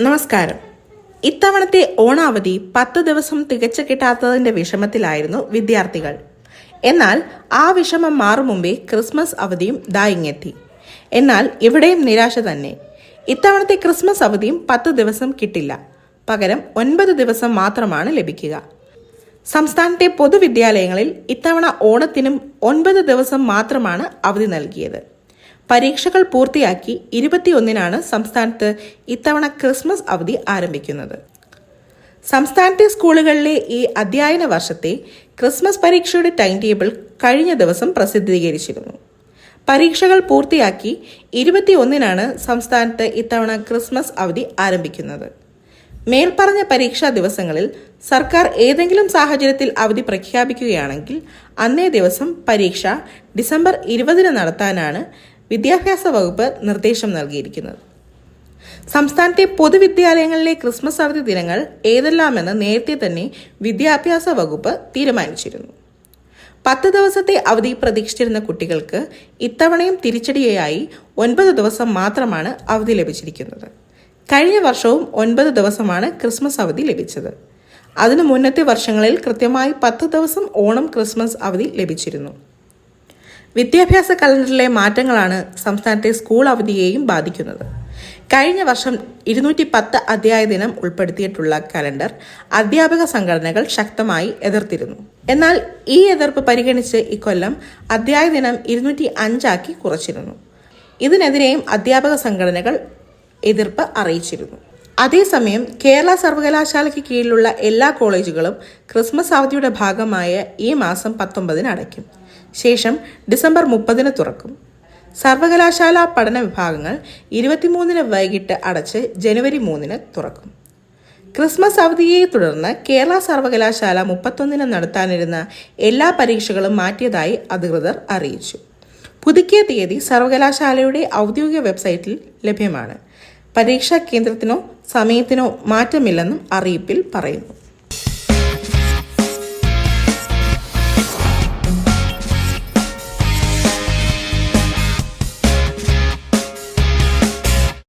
നമസ്കാരം. ഇത്തവണത്തെ ഓണാവധി പത്ത് ദിവസം തികച്ചു കിട്ടാത്തതിന്റെ വിഷമത്തിലായിരുന്നു വിദ്യാർത്ഥികൾ. എന്നാൽ ആ വിഷമം മാറും മുമ്പേ ക്രിസ്മസ് അവധിയും ദായിങ്ങെത്തി എന്നാൽ ഇവിടെയും നിരാശ തന്നെ. ഇത്തവണത്തെ ക്രിസ്മസ് അവധിയും പത്ത് ദിവസം കിട്ടില്ല. പകരം ഒൻപത് ദിവസം മാത്രമാണ് ലഭിക്കുക. സംസ്ഥാനത്തെ പൊതുവിദ്യാലയങ്ങളിൽ ഇത്തവണ ഓണത്തിനും ഒൻപത് ദിവസം മാത്രമാണ് അവധി നൽകിയത്. പരീക്ഷകൾ പൂർത്തിയാക്കി ഇരുപത്തിയൊന്നിനാണ് സംസ്ഥാനത്ത് ഇത്തവണ ക്രിസ്മസ് അവധി ആരംഭിക്കുന്നത്. സംസ്ഥാനത്തെ സ്കൂളുകളിലെ ഈ അധ്യയന വർഷത്തെ ക്രിസ്മസ് പരീക്ഷയുടെ ടൈം ടേബിൾ കഴിഞ്ഞ ദിവസം പ്രസിദ്ധീകരിച്ചിരുന്നു. പരീക്ഷകൾ പൂർത്തിയാക്കി ഇരുപത്തിയൊന്നിനാണ് സംസ്ഥാനത്ത് ഇത്തവണ ക്രിസ്മസ് അവധി ആരംഭിക്കുന്നത്. മേൽപ്പറഞ്ഞ പരീക്ഷാ ദിവസങ്ങളിൽ സർക്കാർ ഏതെങ്കിലും സാഹചര്യത്തിൽ അവധി പ്രഖ്യാപിക്കുകയാണെങ്കിൽ അന്നേ ദിവസം പരീക്ഷ ഡിസംബർ ഇരുപതിന് നടത്താനാണ് വിദ്യാഭ്യാസ വകുപ്പ് നിർദ്ദേശം നൽകിയിരിക്കുന്നത്. സംസ്ഥാനത്തെ പൊതുവിദ്യാലയങ്ങളിലെ ക്രിസ്മസ് അവധി ദിനങ്ങൾ ഏതെല്ലാമെന്ന് നേരത്തെ തന്നെ വിദ്യാഭ്യാസ വകുപ്പ് തീരുമാനിച്ചിരുന്നു. പത്ത് ദിവസത്തെ അവധി പ്രതീക്ഷിച്ചിരുന്ന കുട്ടികൾക്ക് ഇത്തവണയും തിരിച്ചടിയായി ഒൻപത് ദിവസം മാത്രമാണ് അവധി ലഭിച്ചിരിക്കുന്നത്. കഴിഞ്ഞ വർഷവും ഒൻപത് ദിവസമാണ് ക്രിസ്മസ് അവധി ലഭിച്ചത്. അതിനു മുന്നത്തെ വർഷങ്ങളിൽ കൃത്യമായി പത്ത് ദിവസം ഓണം ക്രിസ്മസ് അവധി ലഭിച്ചിരുന്നു. വിദ്യാഭ്യാസ കലണ്ടറിലെ മാറ്റങ്ങളാണ് സംസ്ഥാനത്തെ സ്കൂൾ അവധിയെയും ബാധിക്കുന്നത്. കഴിഞ്ഞ വർഷം ഇരുന്നൂറ്റി പത്ത് അധ്യായ ദിനം ഉൾപ്പെടുത്തിയിട്ടുള്ള കലണ്ടർ അധ്യാപക സംഘടനകൾ ശക്തമായി എതിർത്തിരുന്നു. എന്നാൽ ഈ എതിർപ്പ് പരിഗണിച്ച് ഇക്കൊല്ലം അധ്യായ ദിനം ഇരുന്നൂറ്റി അഞ്ചാക്കി കുറച്ചിരുന്നു. ഇതിനെതിരെയും അധ്യാപക സംഘടനകൾ എതിർപ്പ് അറിയിച്ചിരുന്നു. അതേസമയം കേരള സർവകലാശാലയ്ക്ക് കീഴിലുള്ള എല്ലാ കോളേജുകളും ക്രിസ്മസ് അവധിയുടെ ഭാഗമായ ഈ മാസം പത്തൊമ്പതിന് അടയ്ക്കും. ശേഷം ഡിസംബർ മുപ്പതിന് തുറക്കും. സർവകലാശാല പഠന വിഭാഗങ്ങൾ ഇരുപത്തിമൂന്നിന് വൈകിട്ട് അടച്ച് ജനുവരി മൂന്നിന് തുറക്കും. ക്രിസ്മസ് അവധിയെ തുടർന്ന് കേരള സർവകലാശാല മുപ്പത്തൊന്നിന് നടത്താനിരുന്ന എല്ലാ പരീക്ഷകളും മാറ്റിയതായി അധികൃതർ അറിയിച്ചു. പുതുക്കിയ തീയതി സർവകലാശാലയുടെ ഔദ്യോഗിക വെബ്സൈറ്റിൽ ലഭ്യമാണ്. പരീക്ഷാ കേന്ദ്രത്തിനോ സമയത്തിനോ മാറ്റമില്ലെന്നും അറിയിപ്പിൽ പറയുന്നു